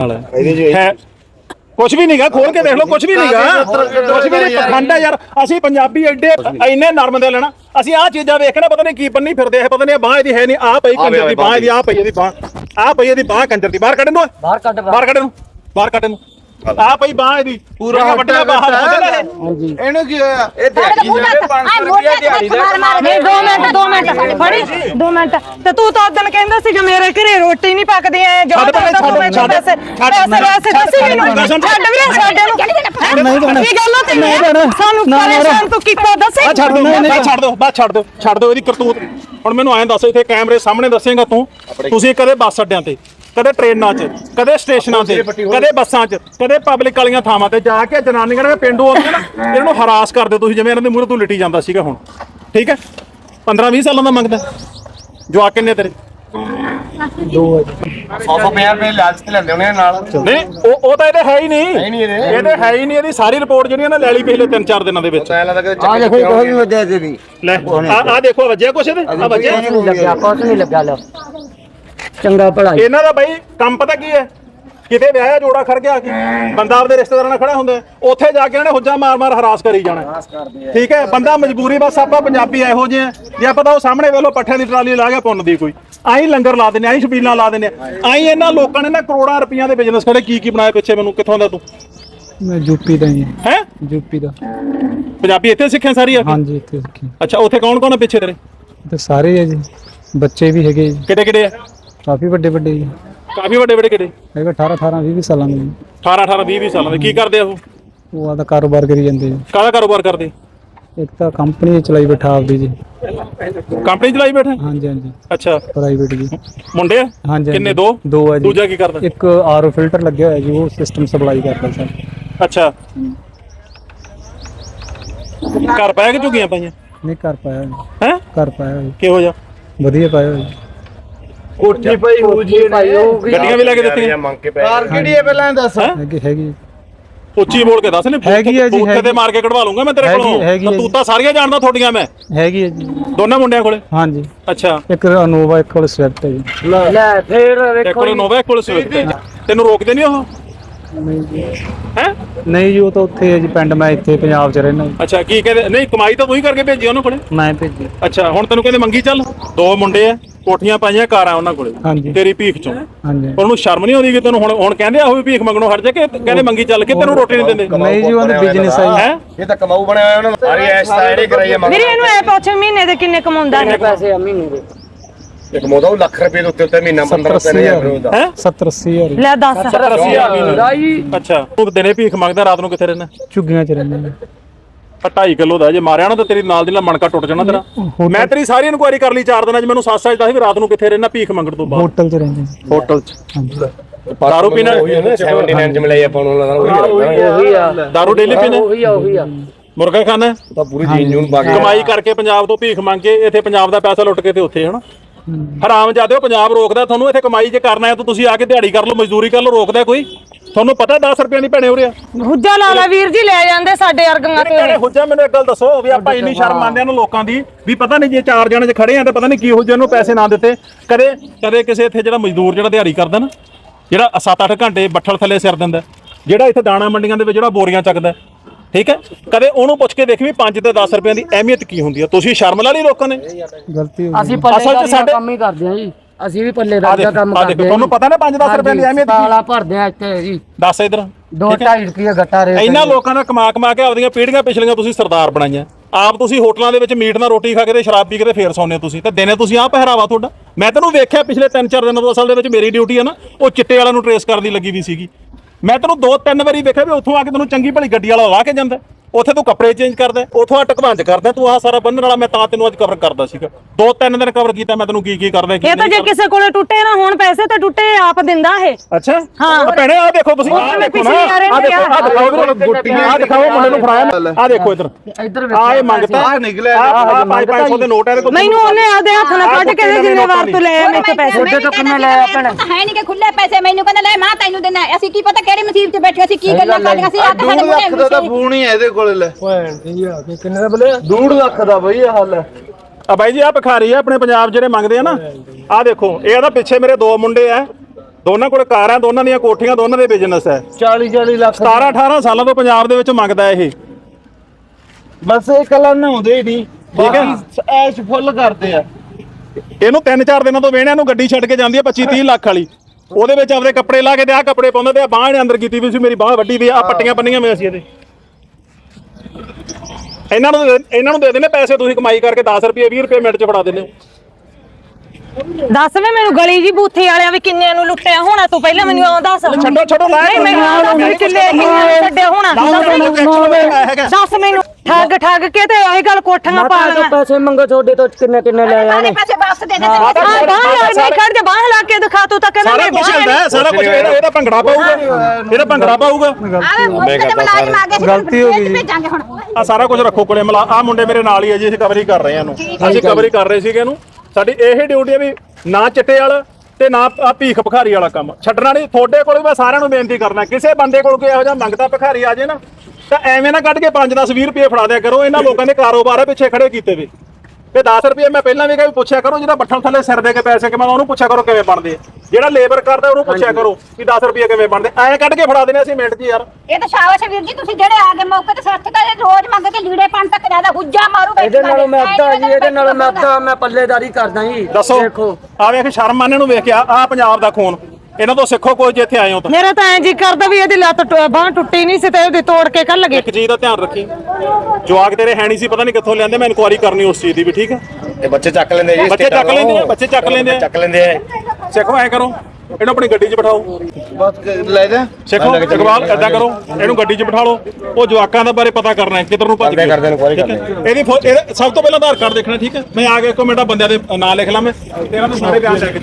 ਇਹਦੇ ਹੈ। ਕੁਝ ਵੀ ਨਹੀਂਗਾ ਖੋਲ ਕੇ ਦੇਖ ਲਓ ਕੁਝ ਵੀ ਨਹੀਂਗਾ ਕੁਝ ਵੀ ਨਹੀਂ ਪਖੰਡ ਹੈ ਯਾਰ ਅਸੀਂ ਪੰਜਾਬੀ ਐਡੇ ਇੰਨੇ ਨਰਮ ਦੇ ਲੈਣਾ ਅਸੀਂ ਆਹ ਚੀਜ਼ਾਂ ਵੇਖ ਕੇ ਨਾ ਪਤਾ ਨਹੀਂ ਕੀ ਬੰਨੀ ਫਿਰਦੇ ਆ ਪਤਾ ਨਹੀਂ ਬਾਹ ਇਹਦੀ ਹੈ ਨਹੀਂ ਆਹ ਪਈ ਕੰਜਰ ਦੀ ਬਾਹ ਇਹਦੀ ਆਹ ਪਈ ਇਹਦੀ ਬਾਹ ਆਹ ਪਈ ਇਹਦੀ ਬਾਹ ਕੰਜਰ ਦੀ ਬਾਹਰ ਕੱਢ ਨੂੰ ਬਾਹਰ ਕੱਢ ਬਾਹਰ। ਕੱਢ ਨੂੰ ਬਾਹਰ ਕੱਢ ਨੂੰ ਆਹ ਪਈ ਬਾਹ ਇਹਦੀ। ਪੂਰਾ ਵੱਡਾ ਬਾਹ ਹਾਂਜੀ। ਇਹਨੂੰ ਕੀ ਹੋਇਆ? ਇਹ ਦਿਹਾੜੀ ਦੇ 500 ਰੁਪਏ ਦਿਹਾੜੀ ਦੇ ਨਹੀਂ 2 ਮਿੰਟ 2 ਮਿੰਟ ਫੜੀ। 2 ਮਿੰਟ। ਤੇ ਤੂੰ ਤਾਂ ਉਦੋਂ ਕਹਿੰਦਾ ਸੀ ਕਿ ਮੇਰੇ ਘਰੇ ਰੋਟੀ ਨਹੀਂ ਪੱਕਦੀ ਐ ਜੋ ਛੱਡ ਤਾਂ ਛੱਡ, ਪੈਸੇ ਛੱਡ, ਪੈਸੇ ਦੱਸੀ ਮੈਨੂੰ। ਛੱਡ ਵੀਰੇ ਛੱਡ ਇਹਨੂੰ। ਕੀ ਗੱਲ ਆ ਤੇਰੀ? ਸਾਨੂੰ ਪਰੇਸ਼ਾਨ ਤੂੰ ਕੀਤਾ ਦੱਸੇ। ਆ ਛੱਡ ਦੋ ਬਸ ਛੱਡ ਦੋ ਬਸ ਛੱਡ ਦੋ। ਛੱਡ ਦੋ ਇਹਦੀ ਕਰਤੂਤ। ਹੁਣ ਮੈਨੂੰ ਐਂ ਦੱਸ ਇੱਥੇ ਕੈਮਰੇ ਸਾਹਮਣੇ ਦੱਸੇਗਾ ਤੂੰ। ਤੁਸੀਂ ਕਦੇ ਬੱਸ ਅੱਡਿਆਂ ਤੇ। ਕਦੇ ਟ੍ਰੇਨਾਂ 'ਚ ਕਦੇ ਸਟੇਸ਼ਨਾਂ ਤੇ ਕਦੇ ਬੱਸਾਂ 'ਚ ਕਦੇ ਪਬਲਿਕ ਵਾਲੀਆਂ ਥਾਵਾਂ ਤੇ ਜਾ ਕੇ ਜਨਾਨੀਆਂ ਨੇ ਪਿੰਡੋਂ ਆਉਂਦੀਆਂ ਨਾ ਇਹਨਾਂ ਨੂੰ ਹਰਾਸ ਕਰਦੇ ਤੁਸੀਂ ਜਿਵੇਂ ਇਹਨਾਂ ਦੇ ਮੂਹਰੇ ਤੋਂ ਲਿਟੀ ਜਾਂਦਾ ਸੀਗਾ ਹੁਣ। ਠੀਕ ਹੈ? 15 20 ਸਾਲਾਂ ਦਾ ਮੰਗਦਾ। ਜਵਾਕ ਕਿੰਨੇ ਤੇਰੇ? 150 ਰੁਪਏ ਲਾਲਚ ਤੇ ਲੈਂਦੇ ਉਹਨੇ ਨਾਲ। ਨਹੀਂ ਉਹ ਉਹ ਤਾਂ ਇਹਦੇ ਹੈ ਹੀ ਨਹੀਂ। ਇਹਦੇ। ਇਹਦੇ ਹੈ ਹੀ ਨਹੀਂ ਇਹਦੀ ਸਾਰੀ ਰਿਪੋਰਟ ਜਿਹੜੀ ਇਹਨਾਂ ਲੈ ਲਈ ਪਿਛਲੇ 3-4 ਦਿਨਾਂ ਦੇ ਵਿੱਚ। ਆ ਦੇਖੋ ਕੋਈ ਵੀ ਵਜ੍ਹਾ ਤੇ ਨਹੀਂ ਲੈ ਆ ਆ ਦੇਖੋ ਵੱਜਿਆ ਕੁਛ ਇਹਦੇ? ਆ ਵੱਜਿਆ? ਕੁਛ ਨਹੀਂ ਲੱਗਿਆ ਲੋ ਚੰਗਾ ਭਲਾ ਜੀ। ਇਹਨਾਂ ਦਾ ਬਾਈ ਕੰਮ ਪਤਾ ਕੀ ਹੈ? ਕਿਤੇ ਵਿਆਹਿਆ ਜੋੜਾ ਖੜ ਗਿਆ ਕਿ ਬੰਦਾ ਆਪਦੇ ਰਿਸ਼ਤੇਦਾਰਾਂ ਨਾਲ ਖੜਾ ਹੁੰਦਾ ਹੈ, ਉੱਥੇ ਜਾ ਕੇ ਇਹਨੇ ਹੁੱਜਾ ਮਾਰ ਮਾਰ ਹਰਾਸ ਕਰੀ ਜਾਣਾ ਹੈ। ਠੀਕ ਹੈ? ਬੰਦਾ ਮਜਬੂਰੀ ਬਸ ਆਪਾਂ ਪੰਜਾਬੀ ਇਹੋ ਜਿਹੇ ਆ ਜੇ ਆਪਾਂ ਤਾਂ ਉਹ ਸਾਹਮਣੇ ਵੇਲੋ ਪੱਠਿਆਂ ਦੀ ਟਰਾਲੀ ਲਾ ਕੇ ਪੁੰਨ ਦੀ ਕੋਈ। ਆਹੀਂ ਲੰਗਰ ਲਾ ਦਿੰਦੇ ਆਹੀਂ ਛਬੀਲਾਂ ਲਾ ਦਿੰਦੇ ਆਹੀਂ ਇਹਨਾਂ ਲੋਕਾਂ ਨੇ ਨਾ ਕਰੋੜਾਂ ਰੁਪਈਆਂ ਦੇ ਬਿਜ਼ਨਸ ਖੜੇ ਕੀ ਕੀ ਬਣਾਇਆ ਪਿੱਛੇ ਮੈਨੂੰ ਕਿੱਥੋਂ ਦਾ ਤੂੰ? ਮੈਂ ਯੂਪੀ ਦਾ ਹੀ ਹਾਂ, ਹੈ? ਯੂਪੀ ਦਾ। ਪੰਜਾਬੀ ਇੱਥੇ ਸਿੱਖਿਆ ਸਾਰੀ ਆ ਕੇ? ਹਾਂਜੀ ਇੱਥੇ ਸਿੱਖੀ। ਅੱਛਾ ਉੱਥੇ ਕੌਣ ਕੌਣ ਆ ਪਿੱਛੇ ਤੇਰੇ? ਤੇ ਸਾਰੇ ਆ ਜੀ। ਬੱਚੇ ਵੀ ਹੈਗੇ ਜੀ। ਕਿਹੜੇ ਕਿਹੜੇ ਆ? ਕਾਫੀ ਵੱਡੇ ਵੱਡੇ ਜੀ। ਕਾਫੀ ਵੱਡੇ ਵੱਡੇ ਕਿਹੜੇ? ਹੈਗੇ 18 18 20 ਸਾਲਾਂ ਦੇ ਜੀ। 18 18 20 20 ਸਾਲਾਂ ਦੇ। ਕੀ ਕਰਦੇ ਆ ਉਹ? ਉਹ ਆਦਾ ਕਾਰੋਬਾਰ ਕਰੀ ਜਾਂਦੇ ਜੀ। ਕਾਹਦਾ ਕਾਰੋਬਾਰ ਕਰਦੇ? ਇੱਕ ਤਾਂ ਕੰਪਨੀ ਚਲਾਈ ਬੈਠਾ ਆਪਦੀ ਜੀ। ਕੰਪਨੀ ਚਲਾਈ ਬੈਠੇ? ਹਾਂਜੀ ਹਾਂਜੀ। ਅੱਛਾ। ਪ੍ਰਾਈਵੇਟ ਜੀ। ਮੁੰਡੇ ਆ? ਹਾਂਜੀ ਕਿੰਨੇ। ਦੋ? ਦੋ ਆ ਜੀ। ਦੂਜਾ ਕੀ ਕਰਦਾ? ਇੱਕ ਆਰਓ ਫਿਲਟਰ ਲੱਗਿਆ ਹੋਇਆ ਜੀ ਉਹ ਸਿਸਟਮ ਸਪਲਾਈ ਕਰਦਾ ਸਰ। ਅੱਛਾ। ਘਰ ਕੇ ਝੁਗੀਆਂ ਪਈਆਂ? ਨਹੀਂ ਕਰ ਪਾਇਆ। ਜੀ। ਹੈ? ਕਰ ਪਾਇਆ ਜੀ। ਕਿਹੋ ਜਿਹਾ? ਵਧੀਆ ਪਾਇਆ ਜੀ। ਕੋਠੀ ਪਈ ਹੋ ਜੀ। ਭਾਈ ਉਹ ਵੀ ਗੱਡੀਆਂ ਵੀ ਲੈ ਕੇ ਦਿੱਤੀਆਂ। ਮੰਗ ਕੇ ਪੈ ਕਾਰ ਕਿਹੜੀ ਹੈ ਪਹਿਲਾਂ ਦੱਸ? ਹੈਗੀ ਹੈਗੀ। ਜੀ। ਉੱਚੀ ਬੋਲ ਕੇ ਦੱਸ ਨੇ ਹੈਗੀ ਆ ਜੀ, ਬੂਥੇ ਤੇ। ਮਾਰ ਕੇ ਕਢਵਾ ਲੂੰਗਾ ਮੈਂ ਤੇਰੇ ਕੋਲੋਂ। ਤੂੰ। ਤਾਂ ਸਾਰੀਆਂ ਜਾਣਦਾ ਤੁਹਾਡੀਆਂ ਮੈਂ। ਹੈਗੀ ਹੈ ਜੀ। ਦੋਨਾਂ ਮੁੰਡਿਆਂ ਕੋਲੇ? ਹਾਂਜੀ। ਅੱਛਾ। ਇੱਕ ਅਨੋਵਾ ਇੱਕ ਕੋਲ ਸਵਿਫਟ ਹੈ ਜੀ। ਲੈ ਫੇਰ ਇੱਕ ਵੇਖੋ ਕੋਲੇ ਜੀ। ਨੋਵਾ ਇੱਕ ਕੋਲੇ ਸਵਿਫਟ। ਤੈਨੂੰ ਰੋਕਦੇ ਨਹੀਂ ਉਹ? ਨਹੀਂ ਜੀ। ਹੈ? ਨਹੀਂ ਜੀ ਉਹ ਤਾਂ ਉੱਥੇ ਹੈ ਜੀ ਪਿੰਡ ਮੈਂ ਇੱਥੇ ਪੰਜਾਬ 'ਚ ਰਹਿਣਾ ਜੀ। ਅੱਛਾ ਕੀ ਕਹਿੰਦੇ ਨਹੀਂ ਕਮਾਈ ਤਾਂ ਤੂੰ ਹੀ ਕਰਕੇ ਭੇਜੀ ਉਹਨਾਂ ਕੋਲੇ? ਮੈਂ ਭੇਜੀ। ਅੱਛਾ ਹੁਣ ਤੈਨੂੰ ਕਹਿੰਦੇ ਮੰਗੀ ਚੱਲ ਦੋ ਮੁੰਡੇ ਆ। ਕੋਠੀਆਂ ਪਾਈਆਂ ਕਾਰਾਂ ਉਹਨਾਂ ਕੋਲੇ। ਹਾਂਜੀ। ਤੇਰੀ ਭੀਖ ਚੋਂ। ਹਾਂਜੀ। ਪਰ ਉਹਨੂੰ ਸ਼ਰਮ ਨਹੀਂ ਆਉਂਦੀ ਕਿ ਤੈਨੂੰ ਹੁਣ ਹੁਣ ਕਹਿੰਦੇ ਆ ਉਹ ਵੀ ਭੀਖ ਮੰਗਣੋਂ ਹਟ ਜਾ ਕਿ ਕਹਿੰਦੇ ਮੰਗੀ ਚੱਲ ਕੇ ਤੈਨੂੰ ਰੋਟੀ ਨਹੀਂ ਦਿੰਦੇ। ਨਹੀਂ ਜੀ ਉਹਦਾ ਬਿਜ਼ਨਸ ਹੈ ਹੈ? ਇਹ ਤਾਂ ਕਮਾਊ ਬਣਿਆ ਹੋਇਆ ਉਹਨਾਂ ਸਾਰੀ ਐਸ਼ ਤਾਂ ਇਹਨੇ ਕਰਾਈ ਹੈ ਮੰਗ। ਵੀਰੇ ਇਹਨੂੰ ਐ ਪੁੱਛ ਮਹੀਨੇ ਦੇ ਕਿੰਨੇ ਕਮਾਉਂਦਾ ਕਿੰਨੇ ਪੈਸੇ ਆ ਮਹੀਨੇ ਦੇ। ਇੱਕ ਮੋਦਾ ਉਹ ਲੱਖ ਰੁਪਏ ਦੇ ਉੱਤੇ ਉੱਤੇ ਮਹੀਨਾ 15 ਰੁਪਏ ਦਾ। ਰੋਜ਼ ਹੈ? 70 80 ਹਜ਼ਾਰ। ਲੈ ਦੱਸ। 80 ਆ ਮਹੀਨੇ। ਰਾਈ। ਅੱਛਾ। ਤੂੰ ਦਿਨੇ ਭੀਖ ਮੰਗਦਾ ਰਾਤ ਨੂੰ ਕਿੱਥੇ ਰਹਿਣਾ ਝੁੱਗੀਆਂ 'ਚ ਰਹਿੰਦੇ। ਜੀ 2.5 ਕਿਲੋ ਦਾ ਜੇ ਮਾਰਿਆ ਨਾ ਤਾਂ ਤੇਰੀ ਨਾਲ ਦੀ ਨਾਲ ਮਣਕਾ ਟੁੱਟ ਜਾਣਾ ਤੇਰਾ। ਮੈਂ ਤੇਰੀ ਸਾਰੀ ਇਨਕੁਆਇਰੀ ਕਰ ਲਈ ਚਾਰ ਦਿਨਾਂ 'ਚ ਮੈਨੂੰ ਸੱਸ ਸੱਚਦਾ ਸੀ ਵੀ ਰਾਤ ਨੂੰ ਕਿੱਥੇ ਰਹਿਣਾ ਭੀਖ ਮੰਗਣ ਤੋਂ ਬਾਅਦ। ਹੋਟਲ 'ਚ ਰਹਿੰਦੇ ਜੀ ਹੋਟਲ 'ਚ। ਦਾਰੂ ਪੀਣਾ ਉਹੀ ਹੈ ਨਾ 79 ਚ ਮਿਲਾਈ ਆਪਾਂ ਨੂੰ ਉਹੀ ਆ। ਦਾਰੂ ਡੇਲੀ ਪੀਣਾ ਉਹੀ ਆ। ਉਹੀ ਆ ਮੁਰਗਾ ਖਾਣਾ? ਤਾਂ ਪੂਰੀ ਜੀਨ ਜੂਨ ਪਾ ਕੇ। ਕਮਾਈ ਕਰਕੇ ਪੰਜਾਬ ਤੋਂ ਭੀਖ ਮੰਗ ਕੇ ਇੱਥੇ ਪੰਜਾਬ ਦਾ ਪੈਸਾ ਲੁੱਟ ਕੇ ਤੇ ਉੱਥੇ ਹਨਾ? ਹਰਾਮ ਜਾਦੇ ਹੋ ਪੰਜਾਬ ਰੋਕਦਾ ਤੁਹਾਨੂੰ ਇੱਥੇ ਕਮਾਈ ਜੇ ਕਰਨਾ ਹੈ ਤਾਂ ਤੁਸੀਂ ਆ ਕੇ ਦਿਹਾੜੀ ਕਰ ਲਓ ਮਜ਼ਦੂਰੀ ਕਰ ਲਓ ਰੋਕਦਾ ਕੋਈ? ਤੁਹਾਨੂੰ ਪਤਾ 10 ਰੁਪਏ ਨਹੀਂ ਭੈਣੇ ਉਰੇ? ਆ ਹੁੱਜਾ ਲਾ ਲੈ ਵੀਰ ਜੀ ਲੈ ਜਾਂਦੇ ਸਾਡੇ ਅਰਗਾਂ ਤੇ। ਹੁਜਾ ਮੈਨੂੰ ਇੱਕ ਗੱਲ ਦੱਸੋ ਵੀ ਆਪਾਂ ਇੰਨੀ ਸ਼ਰਮ ਮੰਨਦੇ ਆ ਨਾ ਲੋਕਾਂ ਦੀ ਵੀ ਪਤਾ ਨਹੀਂ ਜੇ ਚਾਰ ਜਣੇ ਚ ਖੜੇ ਆ ਤਾਂ ਪਤਾ ਨਹੀਂ ਕੀ ਹੁਜਾ ਨੂੰ ਪੈਸੇ ਨਾ ਦਿੱਤੇ। ਕਦੇ ਕਦੇ ਕਿਸੇ ਇੱਥੇ ਜਿਹੜਾ ਮਜ਼ਦੂਰ ਜਿਹੜਾ ਦਿਹਾੜੀ ਕਰਦਾ ਨਾ ਜਿਹੜਾ 7-8 ਘੰਟੇ ਬੱਠਲ ਥੱਲੇ ਸਿਰ ਦਿੰਦਾ ਜਿਹੜਾ ਇੱਥੇ ਦਾਣਾ ਮੰਡੀਆਂ ਦੇ ਵਿੱਚ ਜਿਹੜਾ ਬੋਰੀਆਂ ਚੱਕਦਾ ਠੀਕ ਹੈ? ਕਦੇ ਉਹਨੂੰ ਪੁੱਛ ਕੇ ਦੇਖ ਵੀ 5 ਤੇ 10 ਰੁਪਏ ਦੀ ਅਹਿਮੀਅਤ ਕੀ ਹੁੰਦੀ ਆ ਤੁਸੀਂ ਸ਼ਰਮ ਲਾ ਲਈ ਲੋਕਾਂ ਨੇ। ਗਲਤੀ ਹੋ ਅਸੀਂ ਗਈ ਪੱਲੇ ਅਸਲ 'ਚ ਦਾ ਸਾਡੇ- ਕੰਮ ਹੀ ਕਰਦੇ ਆ ਜੀ। ਅਸੀਂ ਵੀ ਪੱਲੇ ਦਾ ਦੇਖੋ, ਕੰਮ ਆ ਦੇਖੋ, ਤੁਹਾਨੂੰ ਪਤਾ ਨਾ 5-10 ਰੁਪਏ ਦੀ ਅਹਿਮੀਅਤ ਕੀ ਸਾਲਾ ਭਰਦੇ ਆ ਇੱਥੇ ਜੀ। ਦੱਸ ਇਧਰ 2.5 ਰੁਪਏ ਗੱਟਾ ਰੇ ਇੰਨਾ ਲੋਕਾਂ ਦਾ ਕਮਾ ਕਮਾ ਕੇ ਆਪਦੀਆਂ ਪੀੜ੍ਹੀਆਂ ਪਿਛਲੀਆਂ ਤੁਸੀਂ ਸਰਦਾਰ ਬਣਾਈਆਂ। ਆਪ ਤੁਸੀਂ ਹੋਟਲਾਂ ਦੇ ਵਿੱਚ ਮੀਟ ਨਾਲ ਰੋਟੀ ਖਾ ਕੇ ਤੇ ਸ਼ਰਾਬ ਪੀ ਕੇ ਤੇ ਫੇਰ ਸੌਂਦੇ ਹੋ ਤੁਸੀਂ। ਤੇ ਦਿਨੇ ਤੁਸੀਂ ਆਹ ਪਹਿਰਾਵਾ ਤੁਹਾਡਾ। ਮੈਂ ਤੈਨੂੰ ਵੇਖਿਆ ਪਿਛਲੇ 3-4 ਦਿਨਾਂ ਤੋਂ ਅਸਲ ਦੇ ਵਿੱਚ ਮੇਰੀ ਡਿਊਟੀ ਹੈ ਨਾ ਉਹ ਚਿੱਟੇ ਵਾਲਿਆਂ ਨੂੰ ਟਰੇਸ ਕਰਨ ਦੀ ਲੱਗੀ ਵੀ ਸੀਗੀ। ਮੈਂ ਤੈਨੂੰ ਦੋ ਤਿੰਨ ਵਾਰੀ ਵੇਖਿਆ ਵੀ ਉੱਥੋਂ ਆ ਕੇ ਤੈਨੂੰ ਚੰਗੀ ਭਲੀ ਗੱਡੀ ਵਾਲਾ ਲਾ ਕੇ ਜਾਂਦਾ। ਉੱਥੇ ਤੂੰ ਕੱਪੜੇ ਚੇਂਜ ਕਰਦਾ ਉੱਥੋਂ ਆ ਟਕਵਾਂਜ ਕਰਦਾ ਤੂੰ ਆਹ ਸਾਰਾ ਬੰਨਣ ਵਾਲਾ ਮੈਂ ਤਾਂ ਤੈਨੂੰ ਅੱਜ ਕਵਰ ਕਰਦਾ ਸੀਗਾ। ਦੋ ਤਿੰਨ ਦਿਨ ਕਵਰ ਕੀਤਾ ਮੈਂ ਤੈਨੂੰ ਕੀ ਕੀ ਕਰਦਾ ਕੀ ਇਹ ਤਾਂ ਜੇ। ਕਿਸੇ ਕੋਲੇ ਟੁੱਟੇ ਨਾ ਹੋਣ ਪੈਸੇ ਤਾਂ ਟੁੱਟੇ ਆਪ ਦਿੰਦਾ ਇਹ। ਅੱਛਾ? ਹਾਂ। ਭੈਣੇ ਆ ਦੇਖੋ ਤੁਸੀਂ ਆ ਦੇਖੋ ਨਾ ਵਾਰ ਆ ਦੇਖੋ ਆ ਦਿਖਾਓ ਗੁੱਟੀਆਂ ਗੁੱਟੀਆਂ ਆ ਦਿਖਾਓ ਮੁੰਡੇ ਨੂੰ ਫੜਾਇਆ। ਆ ਦੇਖੋ ਇਧਰ। ਇੱਧਰ ਆ ਇਹ ਮੰਗਤਾ। ਆਹ ਨਿਕਲਿਆ ਆ 500 ਦੇ ਨੋਟ ਇਹਦੇ ਕੋਲ ਮੈਨੂੰ ਉਹਨੇ ਆਦੇ ਹੱਥ ਨਾਲ ਕੱਢ ਕੇ ਦੇ ਜਿੰਨੇ ਵਾਰ ਤੂੰ ਲੈ ਆ ਮੇਰੇ ਤੋਂ ਪੈਸੇ ਛੋਟੇ ਤੋਂ ਕਿੰਨੇ ਲੈ ਆਪਣੇ ਹੈ ਨਹੀਂ ਕਿ ਖੁੱਲੇ ਪੈਸੇ ਮੈਨੂੰ ਕਹਿੰਦਾ ਲੈ ਮਾਂ ਤੈਨੂੰ ਦੇਣਾ। ਅਸੀਂ ਕੀ ਪਤਾ ਕਿਹੜੀ ਮੁਸੀਬਤ 'ਚ ਬੈਠੇ ਅਸੀਂ ਕੀ ਗੱਲਾਂ ਕਰਨੀਆਂ ਸੀ ਆ ਤਾਂ ਸਾਡੇ ਦਾ ਤਾਂ ਫੋਨ ਹੀ ਹੈ ਇਹਦੇ ਕੋਲ ਲੈ। ਕਿੰਨੇ ਦਾ ਬਲੇ 2 ਲੱਖ ਦਾ ਬਈ ਇਹ ਹੱਲ ਆ ਬਾਈ ਜੀ ਆ ਭਿਖਾਰੀ ਆ ਆਪਣੇ ਪੰਜਾਬ ਜਿਹੜੇ ਮੰਗਦੇ ਆ ਨਾ। ਆ। ਦੇਖੋ ਇਹ ਇਹਦਾ ਪਿੱਛੇ ਮੇਰੇ ਦੋ ਮੁੰਡੇ ਆ। ਦੋਨਾਂ ਕੋਲ ਕਾਰਾਂ ਦੋਨਾਂ ਦੀਆਂ ਕੋਠੀਆਂ ਦੋਨਾਂ ਦੇ ਬਿਜ਼ਨਸ ਹੈ 40 40 ਲੱਖ 17 18 ਸਾਲਾਂ ਤੋਂ ਪੰਜਾਬ ਦੇ ਵਿੱਚ ਮੰਗਦਾ ਇਹ। ਬਸ ਇਹ ਕਲਾ ਨਹਾਉਂਦੇ ਨਹੀਂ ਠੀਕ ਹੈ। ਐਸ਼ ਫੁੱਲ ਕਰਦੇ ਆ। ਇਹਨੂੰ 3-4 ਦਿਨਾਂ ਤੋਂ ਵੇਣਿਆਂ ਨੂੰ ਗੱਡੀ ਛੱਡ ਕੇ ਜਾਂਦੀ ਹੈ 25-30 ਲੱਖ ਵਾਲੀ। ਉਹਦੇ ਵਿੱਚ ਆਪਦੇ ਕੱਪੜੇ ਲਾ ਕੇ ਤੇ ਆਹ ਕੱਪੜੇ ਪਾਉਂਦੇ ਤੇ ਆ ਬਾਂਹ ਨੇ ਅੰਦਰ ਕੀਤੀ ਵੀ ਸੀ ਮੇਰੀ ਬਾਂਹ ਵੱਡੀ ਵੀ ਆ ਪੱਟੀਆਂ ਬੰਨੀਆਂ ਹੋਈਆਂ ਸੀ ਇਹਦੇ। ਇਹਨਾਂ ਨੂੰ ਦੇ- ਇਹਨਾਂ ਨੂੰ ਦੇ ਦਿੰਦੇ ਪੈਸੇ ਤੁਸੀਂ ਕਮਾਈ ਕਰਕੇ 10 ਰੁਪਏ 20 ਰੁਪਏ ਮਿੰਟ ਚ ਫੜਾ ਦਿੰਦੇ ਹੋ ਦੱਸ ਵੇ ਮੈਨੂੰ ਗਲੀ ਜੀ ਬੂਥੇ ਵਾਲਿਆਂ ਵੀ ਕਿੰਨਿਆਂ ਨੂੰ ਲੁੱਟਿਆ ਹੋਣਾ ਤੂੰ ਪਹਿਲਾਂ ਮੈਨੂੰ ਆਉਂ ਦੱਸ ਛੱਡੋ ਛੱਡੋ ਲੈ ਨਹੀਂ ਮੈਨੂੰ ਆਹ ਦੱਸ ਵੀ ਕਿੱਲੇ ਕਿੰਨਿਆਂ ਨੂੰ ਛੱਡਿਆ ਹੋਣਾ। ਦੱਸ ਮੈਨੂੰ ਠੱਗ ਠੱਗ ਕੇ ਤੇ ਉਹੀ ਗੱਲ ਕੋਠੀਆਂ ਪਾ ਮਾਤਾ ਤੋਂ ਪੈਸੇ ਮੰਗੋ ਤੁਹਾਡੇ ਤੋਂ ਕਿੰਨੇ ਕਿੰਨੇ ਲੈ ਸਾਰੇ ਆਣੇ ਪੈਸੇ ਵਾਪਸ ਦੇ ਦੇ ਹਾਂ ਬਾਹਰ ਲਾ ਨਹੀਂ ਖੜ ਜਾ ਬਾਹਰ ਲਾ ਕੇ ਦਿਖਾ ਤੂੰ ਤਾਂ ਕਹਿੰਦਾ ਸਾਰਾ ਕੁਝ ਹੈ, ਸਾਰਾ ਇਹਦਾ ਇਹਦਾ ਭੰਗੜਾ ਪਾਊਗਾ? ਇਹਦਾ ਭੰਗੜਾ ਪਾਊਗਾ? ਆਵੇ ਉਹ ਤੇ ਮੁਲਾਜ਼ਮ ਆ ਗਏ ਸੀ ਗਲਤੀ ਹੋ ਗਈ। ਭੇਜਾਂਗੇ ਹੁਣ। ਆ ਸਾਰਾ ਕੁਝ ਰੱਖੋ ਕੋਲੇ ਮਲਾ ਆ ਮੁੰਡੇ ਮੇਰੇ ਨਾਲ ਹੀ ਹੈ ਜੀ ਅਸੀਂ ਕਵਰੀ ਕਰ ਰਹੇ ਹਾਂ ਇਹਨੂੰ। ਅਸੀਂ ਕਵਰੀ ਕਰ ਰਹੇ ਸੀਗੇ ਇਹਨੂੰ। ਸਾਡੀ ਇਹ ਡਿਊਟੀ ਹੈ ਵੀ ਨਾ ਚਿੱਟੇ ਵਾਲਾ ਤੇ ਨਾ ਆ ਭੀਖ ਭਖਾਰੀ ਵਾਲਾ ਕੰਮ। ਛੱਡਣਾ ਨਹੀਂ ਤੁਹਾਡੇ ਕੋਲ ਵੀ ਮੈਂ ਸਾਰਿਆਂ ਨੂੰ ਬੇਨਤੀ ਕਰਨਾ। ਕਿਸੇ ਬੰਦੇ ਕੋਲ ਕੋਈ ਇਹੋ ਜਿਹਾ ਮੰਗਦਾ ਭਖਾਰੀ ਆ ਜੇ ਨਾ ਤਾਂ ਐਵੇਂ ਨਾ ਕੱਢ ਕੇ 5-10 20 ਰੁਪਏ ਫੜਾ ਦਿਆ ਕਰੋ। ਇਹਨਾਂ ਲੋਕਾਂ ਦੇ ਕਾਰੋਬਾਰ ਆ ਪਿੱਛੇ ਖੜੇ ਕੀਤੇ ਵੇ। ਤੇ 10 ਰੁਪਏ ਮੈਂ ਪਹਿਲਾਂ ਵੀ ਕਿਹਾ ਪੁੱਛਿਆ ਕਰੋ ਜਿਹੜਾ ਬੱਠਲ ਥੱਲੇ ਸਿਰ ਦੇ ਕੇ ਪੈਸੇ ਕਮਾਉਂਦਾ ਉਹਨੂੰ ਪੁੱਛਿਆ ਕਰੋ ਕਿਵੇਂ ਬਣਦੇ ਆ। ਜਿਹੜਾ ਲੇਬਰ ਕਰਦਾ ਉਹਨੂੰ ਪੁੱਛਿਆ ਕਰੋ ਕਿ 10 ਰੁਪਏ ਕਿਵੇਂ ਬਣਦੇ। ਐਂ ਕੱਢ ਕੇ ਫੜਾ ਦੇਣੇ ਅਸੀਂ ਮਿੰਟ 'ਚ ਯਾਰ। ਇਹ ਤਾਂ ਸ਼ਾਬਾਸ਼ ਹੈ ਵੀਰ ਜੀ ਤੁਸੀਂ ਜਿਹੜੇ ਆ ਗਏ ਮੌਕੇ ਤੇ ਸੱਤ ਤਾਂ ਰੋਜ਼ ਮੰਗ ਕੇ ਲੀੜੇ ਪਾਣ ਤੱਕ ਜ਼ਿਆਦਾ ਹੁੱਜਾ ਮਾਰੂ ਬੈਠੀ ਇਹਦੇ ਨਾਲੋਂ ਮੈਂ ਅੱਧਾ ਨੀ ਜੀ ਇਹਦੇ ਨਾਲੋਂ ਮੈਂ ਅੱਧਾ ਮੈਂ ਪੱਲੇਦਾਰੀ ਕਰਦਾ ਜੀ। ਦੱਸੋ। ਦੇਖੋ। ਆ ਵੇਖ ਸ਼ਰਮ ਮੰਨ ਨੂੰ ਵੇਖ ਆ ਆ ਪੰਜਾਬ ਦਾ ਖੂਨ। ਇਹਨਾਂ ਤੋਂ ਸਿੱਖੋ ਕੋਈ ਜੇ ਇੱਥੇ ਆਏ ਹੋ ਤਾਂ। ਮੇਰਾ ਤਾਂ ਐਂ ਜੀ ਕਰਦਾ ਵੀ ਇਹਦੀ ਲੱਤ ਬਾਹ ਟੁੱਟੀ ਨਹੀਂ ਸੀ ਤੇ ਉਹਦੀ ਤੋੜ ਕੇ ਕੱਲ ਲਗੇ ਇੱਕ ਚੀਜ਼ ਦਾ ਧਿਆਨ ਰੱਖੀ। ਜਵਾਕ ਤੇਰੇ ਹੈ ਨਹੀਂ ਸੀ ਪਤਾ ਨਹੀਂ ਕਿੱਥੋਂ ਲਿਆਂਦੇ ਮੈਂ ਇਨਕੁਆਰੀ ਕਰਨੀ ਉਸ ਚੀਜ਼ ਦੀ ਵੀ ਠੀਕ ਹੈ ਇਹ ਬੱਚੇ ਚੱਕ ਲੈਂਦੇ ਜੀ ਬੱਚੇ ਚੱਕ ਲੈਂਦੇ ਆ ਬੱਚੇ ਚੱਕ ਲੈਂਦੇ ਆ। ਚੱਕ ਲੈਂਦੇ ਆ। ਸਿੱਖੋ ਐ ਕਰੋ। ਇਹਨੂੰ ਆਪਣੀ ਗੱਡੀ 'ਚ ਬਿਠਾਓ। ਬਸ ਲੈ ਜਾ। ਸਿੱਖੋ ਇਕਬਾਲ ਏਦਾਂ ਕਰੋ ਇਹਨੂੰ ਗੱਡੀ 'ਚ ਬਿਠਾ ਲਓ। ਉਹ ਜਵਾਕਾਂ ਦਾ ਬਾਰੇ ਪਤਾ ਕਰਨਾ ਹੈ ਕਿੱਧਰ ਨੂੰ ਭੱਜ ਗਏ। ਠੀਕ ਹੈ? ਇਹਦੀ ਫੋ- ਇਹਦਾ ਸਭ ਤੋਂ ਪਹਿਲਾਂ ਆਧਾਰ ਕਾਰਡ ਦੇਖਣਾ ਠੀਕ ਹੈ? ਮੈਂ ਆ ਕੇ ਇੱਕ ਮਿੰਟ ਆਹ ਬੰਦਿਆਂ ਦੇ ਨਾਂ ਲਿਖ ਲਾਂ ਮੈਂ। ਤੇ ਇਹਨਾਂ ਸਾਰੇ ਬਿਆਨ ਲੈ ਕੇ